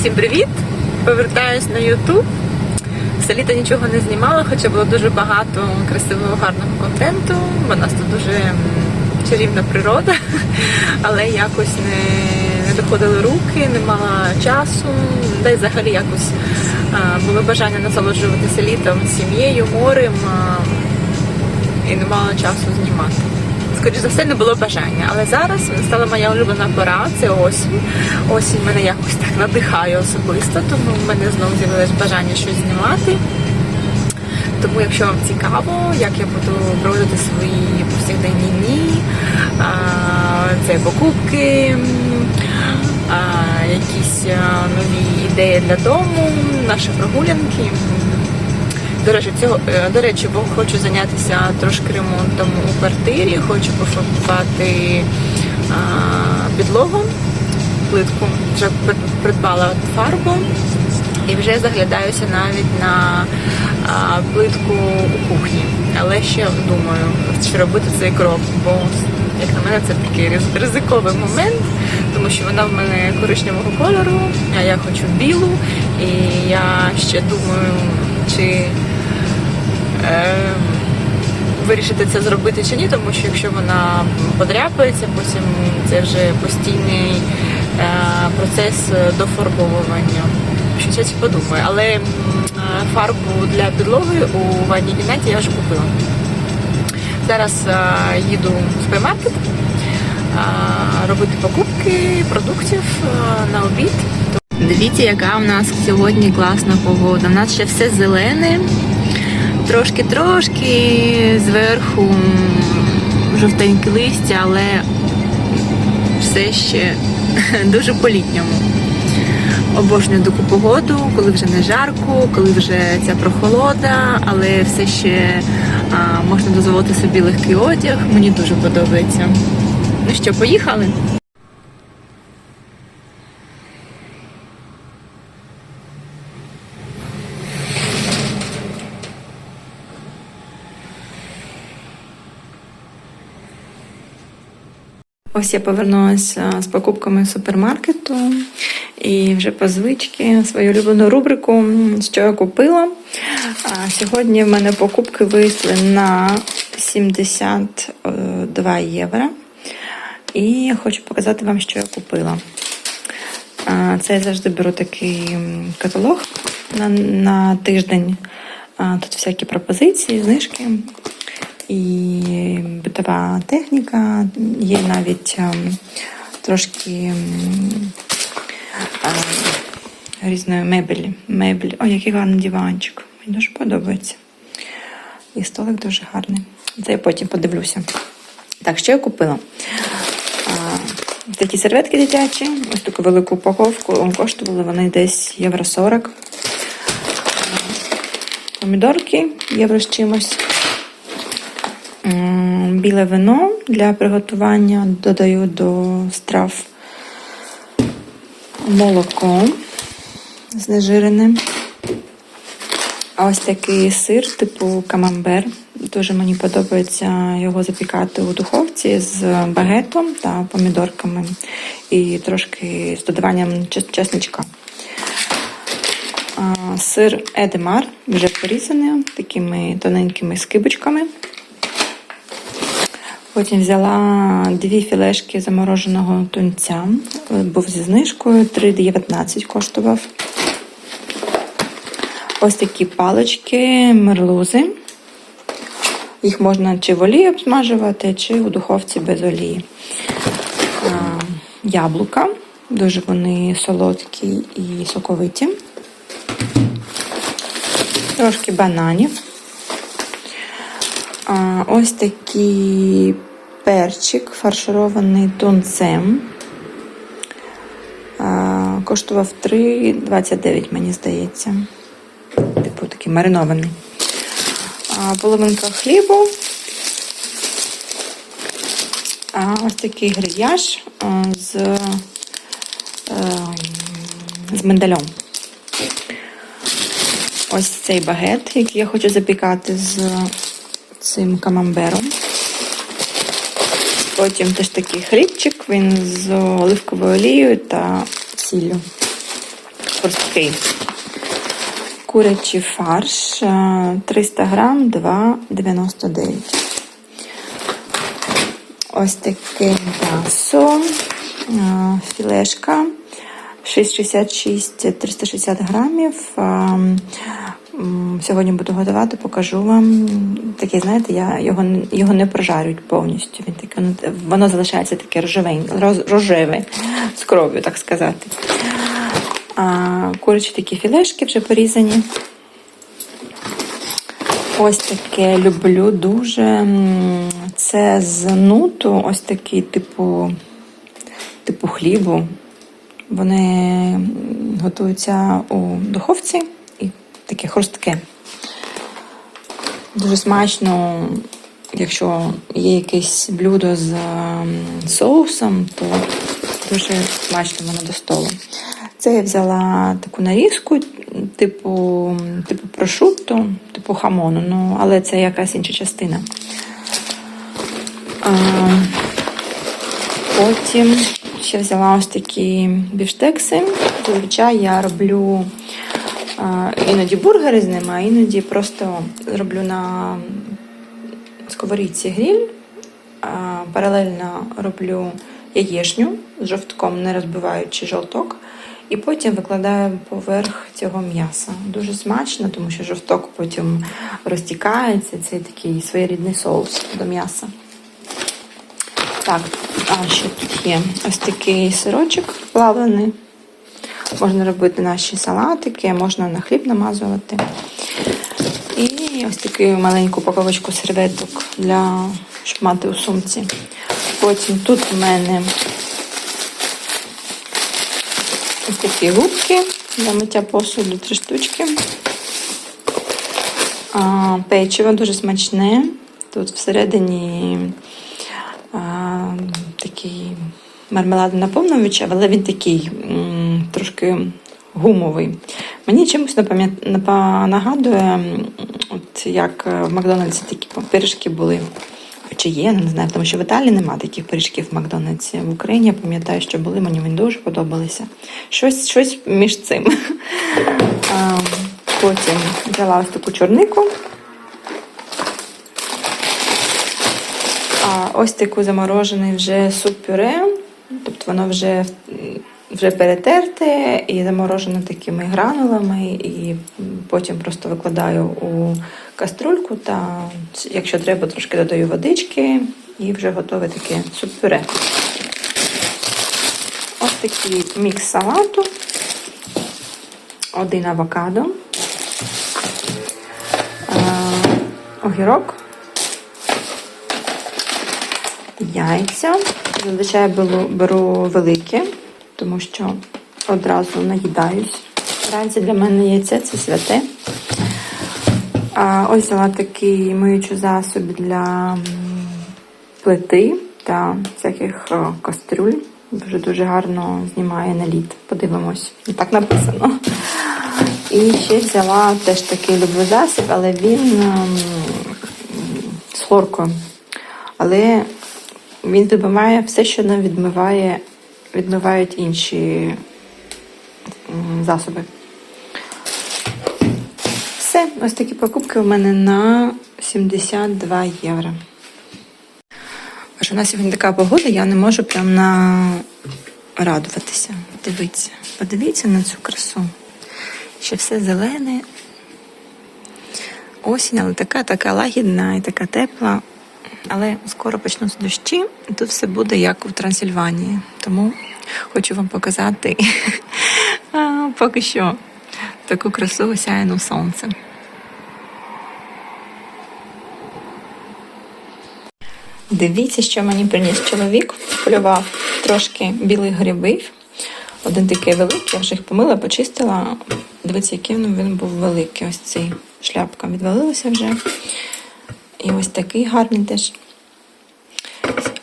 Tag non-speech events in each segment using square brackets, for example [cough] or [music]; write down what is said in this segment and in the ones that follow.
Всім привіт! Повертаюсь на YouTube. Все літо нічого не знімала, хоча було дуже багато красивого, гарного контенту. У нас тут дуже чарівна природа, [laughs] але якось не, не доходили руки, не мала часу, да й взагалі якось було бажання насолоджуватися літом сім'єю, морем і не мала часу знімати. Скоріше за все, не було бажання. Але зараз стала моя улюблена пора, це осінь. Осінь мене якось так надихає особисто, тому в мене знову з'явилось бажання щось знімати. Тому, якщо вам цікаво, як я буду проводити свої повсякденні дні, це покупки, якісь нові ідеї для дому, наші прогулянки. До речі, цього е, до речі, бо хочу зайнятися трошки ремонтом у квартирі, хочу пофарбувати підлогу, плитку. Вже при- придбала фарбу і вже заглядаюся навіть на плитку у кухні. Але ще думаю, чи робити цей крок, бо як на мене це такий ризиковий момент, тому що вона в мене коричневого кольору, а я хочу білу, і я ще думаю, чи вирішити це зробити чи ні, тому що якщо вона подряпається, потім це вже постійний е, процес дофарбовування. Щось я подумаю. Але е, фарбу для підлоги у ванній кімнаті я вже купила. Зараз е, їду в супермаркет робити покупки продуктів на обід. Дивіться, яка у нас сьогодні класна погода. У нас ще все зелене, трошки-трошки зверху жовтеньке листя, але все ще [laughs] дуже по-літньому. Обожнюю таку погоду, коли вже не жарко, коли вже ця прохолода, але все ще можна дозволити собі легкий одяг. Мені дуже подобається. Ну що, поїхали? Ось я повернулася з покупками супермаркету і вже по звичці свою улюблену рубрику, що я купила. А сьогодні в мене покупки вийшли на 72 євро. І хочу показати вам, що я купила. Це я завжди беру такий каталог на, на тиждень. Тут всякі пропозиції, знижки і битова техніка. Є навіть ем, трошки ем, е, різної мебелі. мебелі. Ой, який гарний диванчик. Мені дуже подобається. І столик дуже гарний. Це я потім подивлюся. Так, що я купила? Такі серветки дитячі, ось таку велику упаковку. Коштували вони десь євро 40. Помідорки євро з чимось. Біле вино для приготування додаю до страв молоко знежирене. Ось такий сир, типу камамбер. Дуже мені подобається його запікати у духовці з багетом та помідорками і трошки з додаванням чесничка. Сир Едемар вже порізаний такими тоненькими скибочками. Потім взяла дві філешки замороженого тунця. Був зі знижкою, 3,19 коштував. Ось такі палички, мерлузи. Їх можна чи в олії обсмажувати, чи у духовці без олії. Яблука. Дуже вони солодкі і соковиті. Трошки бананів. Ось такий перчик фарширований тунцем. Коштував 3,29, мені здається. Типу такий маринований. Половинка хлібу. А, ось такий грильяж з, е, з миндалем. Ось цей багет, який я хочу запікати з цим камамбером. Потім теж такий хлібчик, він з оливковою олією та сіллю. хрусткий. Курячий фарш е, 300 грам 2,99. Ось таке м'ясо, е, філешка 6,66, 360 грамів. Сьогодні буду готувати, покажу вам. Таке, знаєте, я його, його не прожарюють повністю. Він таке, ну, воно залишається таке рожеве, роз- рожеве з кров'ю, так сказати. А, курячі такі філешки вже порізані. Ось таке люблю дуже. Це з нуту, ось такий, типу, типу хлібу. Вони готуються у духовці таке хрустке. Дуже смачно, якщо є якесь блюдо з ем, соусом, то дуже смачно воно до столу. Це я взяла таку нарізку, типу, типу прошутто, типу хамону, ну, але це якась інша частина. А, потім ще взяла ось такі бівштекси. Зазвичай я роблю іноді бургери з ними, а іноді просто роблю на сковорідці гріль. Паралельно роблю яєшню з жовтком, не розбиваючи жовток. І потім викладаю поверх цього м'яса. Дуже смачно, тому що жовток потім розтікається. Це такий своєрідний соус до м'яса. Так, а ще тут є ось такий сирочок плавлений. Можна робити наші салатики, можна на хліб намазувати. І ось таку маленьку упаковочку серветок для щоб мати у сумці. Потім тут у мене ось такі губки для миття посуду, три штучки. А, печиво дуже смачне. Тут всередині а, такий мармелад наповнювач, але він такий трошки гумовий. Мені чимось нагадує, от як е, в Макдональдсі такі пиріжки були. Чи є, не знаю, тому що в Італії немає таких пиріжків в Макдональдсі. В Україні я пам'ятаю, що були, мені вони дуже подобалися. Щось, щось між цим. [laughs] Потім взяла ось таку чорнику. А ось таку заморожений вже суп-пюре. Тобто воно вже, вже перетерте і заморожене такими гранулами, і потім просто викладаю у каструльку та, якщо треба, трошки додаю водички і вже готове таке суп-пюре. Ось такий мікс салату, один авокадо, огірок, яйця. Зазвичай беру, велике, тому що одразу наїдаюсь. Вранці для мене яйце це святе. А ось взяла такий миючий засіб для плити та всяких кастрюль. Дуже-дуже гарно знімає наліт. Подивимось. Так написано. І ще взяла теж такий люблю засіб, але він ем, з хлоркою. Але він вибиває все, що не відмиває, відмивають інші засоби. Все, ось такі покупки у мене на 72 євро. Аж у нас сьогодні така погода, я не можу прям на радуватися. Дивіться, подивіться на цю красу. Ще все зелене. Осінь, але така, така лагідна і така тепла. Але скоро почнуться дощі, і тут все буде як у Трансильванії. Тому хочу вам показати [laughs] поки що таку красу осяяну сонцем. Дивіться, що мені приніс чоловік. Полював трошки білих грибів. Один такий великий, я вже їх помила, почистила. Дивіться, який він був великий. Ось цей шляпка відвалилася вже. І ось такий гарний теж.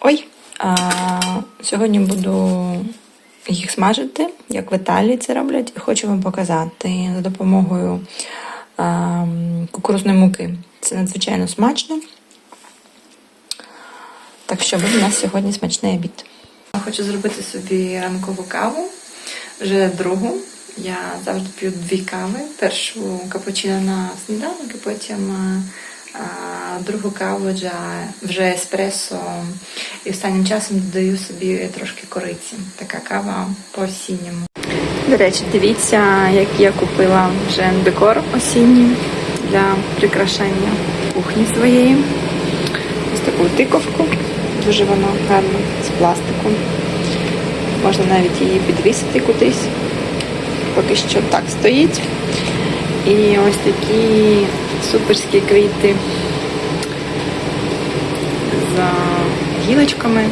Ой, а, сьогодні буду їх смажити, як в Італії це роблять, і хочу вам показати за допомогою а, кукурузної муки. Це надзвичайно смачно. Так що буде у нас сьогодні смачний обід. Хочу зробити собі ранкову каву, вже другу. Я завжди п'ю дві кави. Першу капучино на сніданок, і потім другу каву вже, еспресо. І останнім часом додаю собі трошки кориці. Така кава по осінньому. До речі, дивіться, як я купила вже декор осінній для прикрашання кухні своєї. Ось таку тиковку. Дуже вона гарна з пластику. Можна навіть її підвісити кудись. Поки що так стоїть. І ось такі суперські квіти за гілочками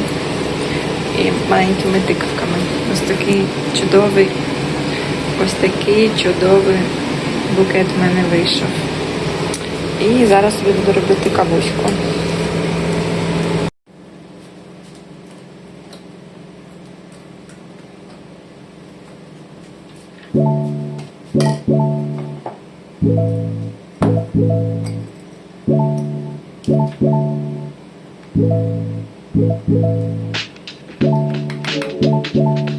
і маленькими тиковками. Ось такий чудовий, ось такий чудовий букет в мене вийшов. І зараз буду робити кавуську. До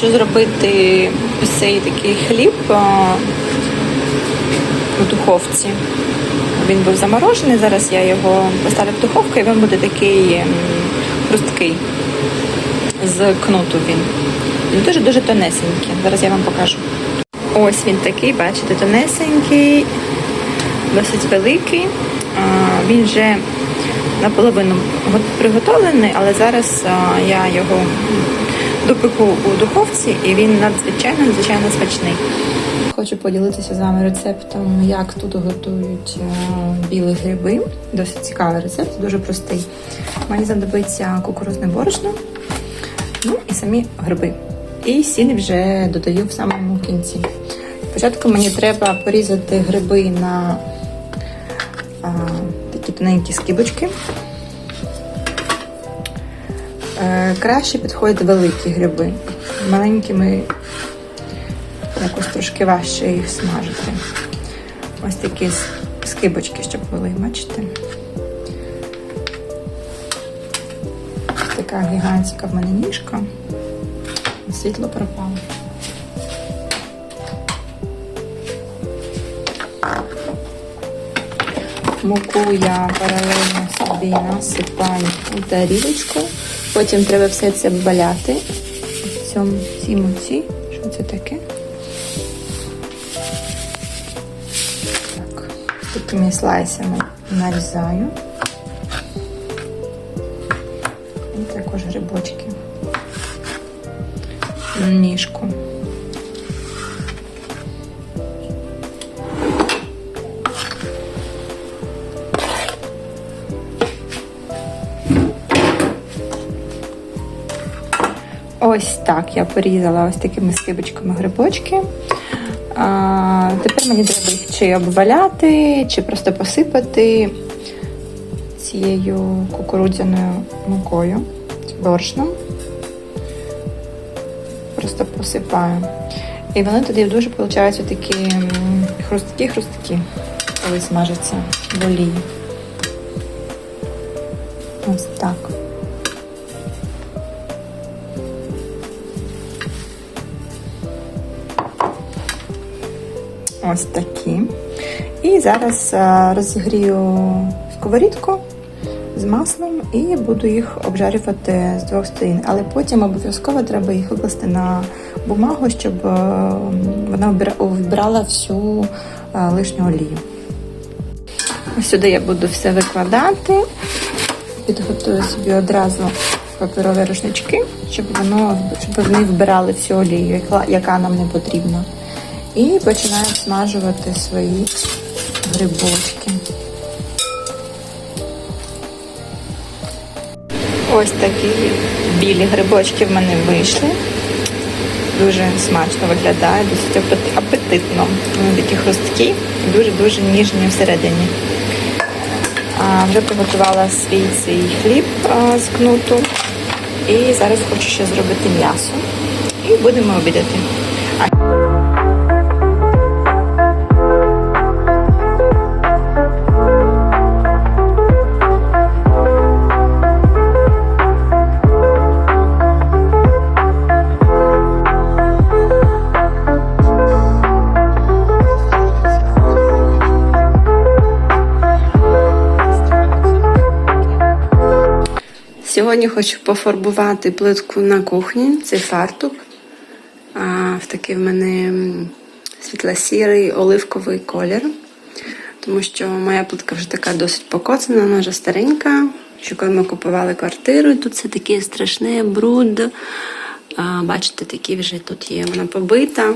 хочу зробити ось цей такий хліб а, у духовці. Він був заморожений, зараз я його поставлю в духовку і він буде такий хрусткий. З кнуту він. Він дуже-дуже тонесенький. Зараз я вам покажу. Ось він такий, бачите, тонесенький, досить великий. Він вже наполовину приготовлений, але зараз я його допеку у духовці і він надзвичайно надзвичайно смачний. Хочу поділитися з вами рецептом, як тут готують е, білі гриби. Досить цікавий рецепт, дуже простий. Мені знадобиться кукурузне борошно, ну і самі гриби. І сіль вже додаю в самому кінці. Спочатку мені треба порізати гриби на а, такі тоненькі скибочки. Е, Краще підходять великі гриби. Маленькими якось трошки важче їх смажити. Ось такі скибочки, щоб були, бачите? Ось така гігантська в мене ніжка. Світло пропало. Муку я паралельно собі насипаю у тарілочку. Потім треба все це баляти в цьому цій муці. Що це таке? Так, такими слайсами нарізаю. І також грибочки. Ніжку. Ось так я порізала ось такими скибочками грибочки. А, тепер мені треба їх чи обваляти, чи просто посипати цією кукурудзяною мукою, борошном. Просто посипаю. І вони тоді дуже виходять такі хрусткі-хрусткі, коли смажаться в олії. Ось так. Ось такі. І зараз розігрію сковорідку з маслом і буду їх обжарювати з двох сторін. Але потім обов'язково треба їх викласти на бумагу, щоб е, вона вбира- вбирала всю е, лишню олію. Сюди я буду все викладати. Підготую собі одразу паперові рушнички, щоб воно щоб вони вбирали всю олію, яка нам не потрібна. І починаю смажувати свої грибочки. Ось такі білі грибочки в мене вийшли. Дуже смачно виглядає, досить апетитно. Вони такі хрусткі, дуже-дуже ніжні всередині. А, вже приготувала свій свій хліб а, з кнуту. І зараз хочу ще зробити м'ясо. І будемо обідати. Сьогодні хочу пофарбувати плитку на кухні. Це фартук. А, в такий в мене світло-сірий оливковий колір. Тому що моя плитка вже така досить покоцана, вона вже старенька. Що коли ми купували квартиру, тут це такий страшний бруд. А, бачите, такі вже тут є. Вона побита.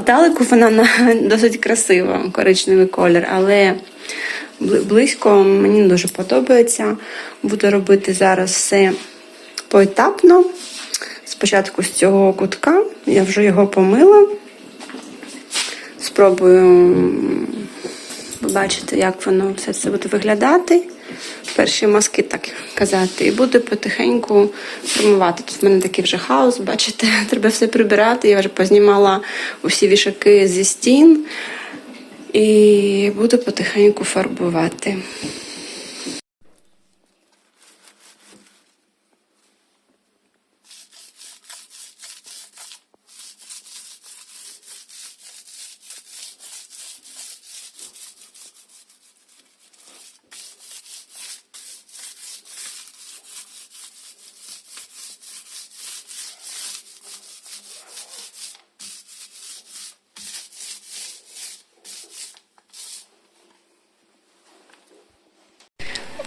Здалеку вона на [laughs] досить красива, коричневий колір, але близько мені дуже подобається. Буду робити зараз все поетапно. Спочатку з цього кутка я вже його помила. Спробую побачити, як воно все це буде виглядати. Перші мазки, так казати, і буду потихеньку формувати. Тут в мене такий вже хаос, бачите, [laughs] треба все прибирати. Я вже познімала усі вішаки зі стін і буду потихеньку фарбувати.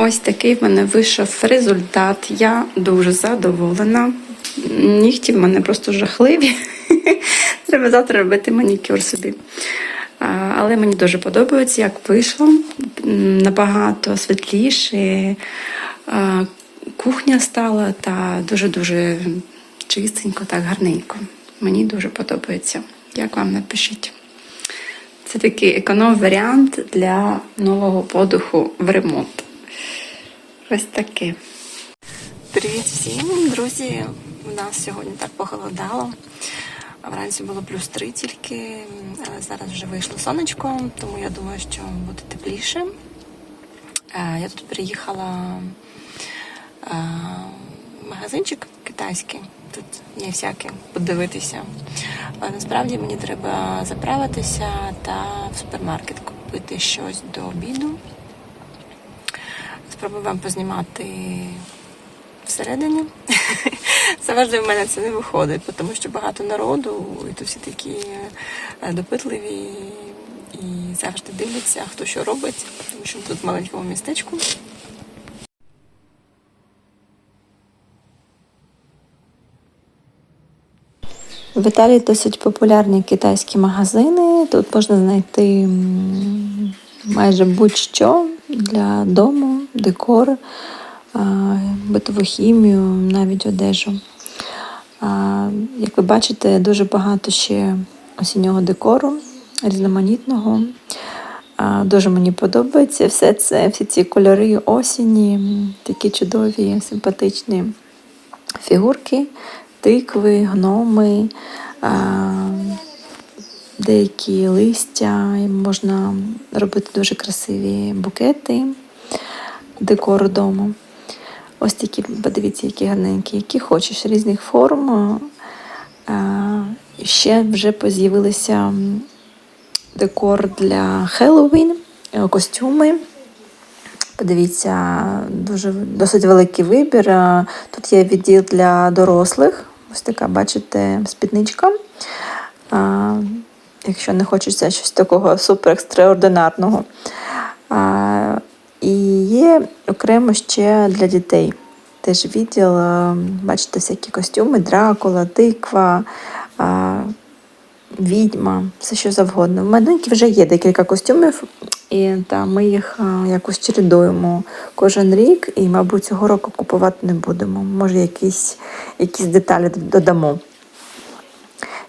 Ось такий в мене вийшов результат. Я дуже задоволена. Нігті в мене просто жахливі. [laughs] Треба завтра робити манікюр собі. Але мені дуже подобається, як вийшло. Набагато світліше. Кухня стала та дуже-дуже чистенько, так гарненько. Мені дуже подобається. Як вам напишіть? Це такий економ-варіант для нового подуху в ремонт. Ось таке. Привіт всім, друзі! У нас сьогодні так похолодало. Вранці було плюс 3 тільки, але зараз вже вийшло сонечко, тому я думаю, що буде тепліше. Е, Я тут приїхала е, в магазинчик китайський. Тут є всяке подивитися. Але насправді мені треба заправитися та в супермаркет купити щось до обіду. Спробую познімати всередині. [laughs] Завжди в мене це не виходить, тому що багато народу, і тут всі такі е, допитливі і завжди дивляться, хто що робить, тому що тут маленькому містечку. В Італії досить популярні китайські магазини. Тут можна знайти майже будь-що для дому, декор, битову хімію, навіть одежу. Як ви бачите, дуже багато ще осіннього декору, різноманітного. Дуже мені подобається все це, всі ці кольори осені, такі чудові, симпатичні фігурки, тикви, гноми, деякі листя, можна робити дуже красиві букети декору дому. Ось такі, подивіться, які гарненькі, які хочеш різних форм. Ще вже з'явилися декор для Хеллоуін, е, костюми Подивіться, дуже досить великий вибір. Тут є відділ для дорослих. Ось така, бачите, спідничка. Якщо не хочеться щось такого супер екстраординарного. І є окремо ще для дітей. Теж відділ, е, бачите, всякі костюми, дракула, тиква, відьма, все що завгодно. В маленькі вже є декілька костюмів, і та, ми їх якось чередуємо кожен рік, і, мабуть, цього року купувати не будемо. Може, якісь, якісь деталі додамо.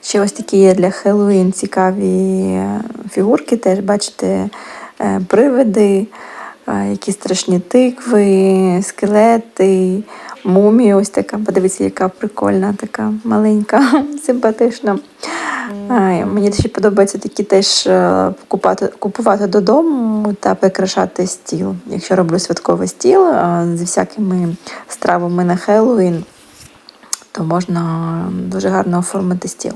Ще ось такі є для Хеллоуін цікаві е, фігурки. Теж бачите е, привиди, е, які страшні тикви, скелети, мумії. Ось така. Подивіться, яка прикольна, така маленька, [laughs] симпатична. Мені ще подобається такі теж е, купати, купувати додому та прикрашати стіл. Якщо роблю святковий стіл е, зі всякими стравами на Хеллоуін, то можна дуже гарно оформити стіл.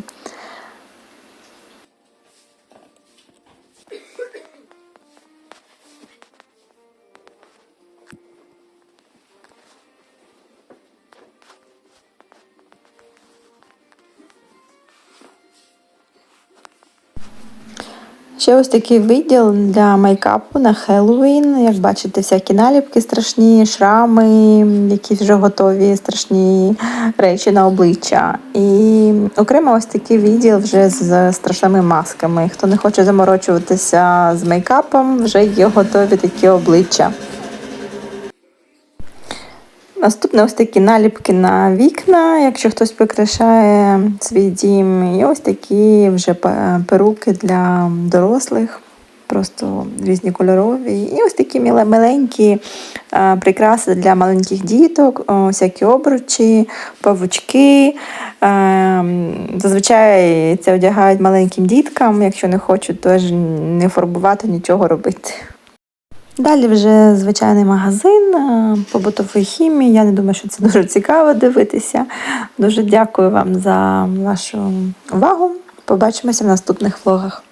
Ще ось такий відділ для мейкапу на Хеллоуін. Як бачите, всякі наліпки страшні, шрами, якісь вже готові страшні речі на обличчя. І окремо ось такий відділ вже з страшними масками. Хто не хоче заморочуватися з мейкапом, вже є готові такі обличчя. Наступне ось такі наліпки на вікна, якщо хтось прикрашає свій дім. І ось такі вже перуки для дорослих, просто різні кольорові. І ось такі миленькі е, прикраси для маленьких діток, всякі обручі, павучки. Е, Зазвичай це одягають маленьким діткам, якщо не хочуть, теж не фарбувати, нічого робити. Далі вже звичайний магазин е, побутової хімії. Я не думаю, що це дуже цікаво дивитися. Дуже дякую вам за вашу увагу. Побачимося в наступних влогах.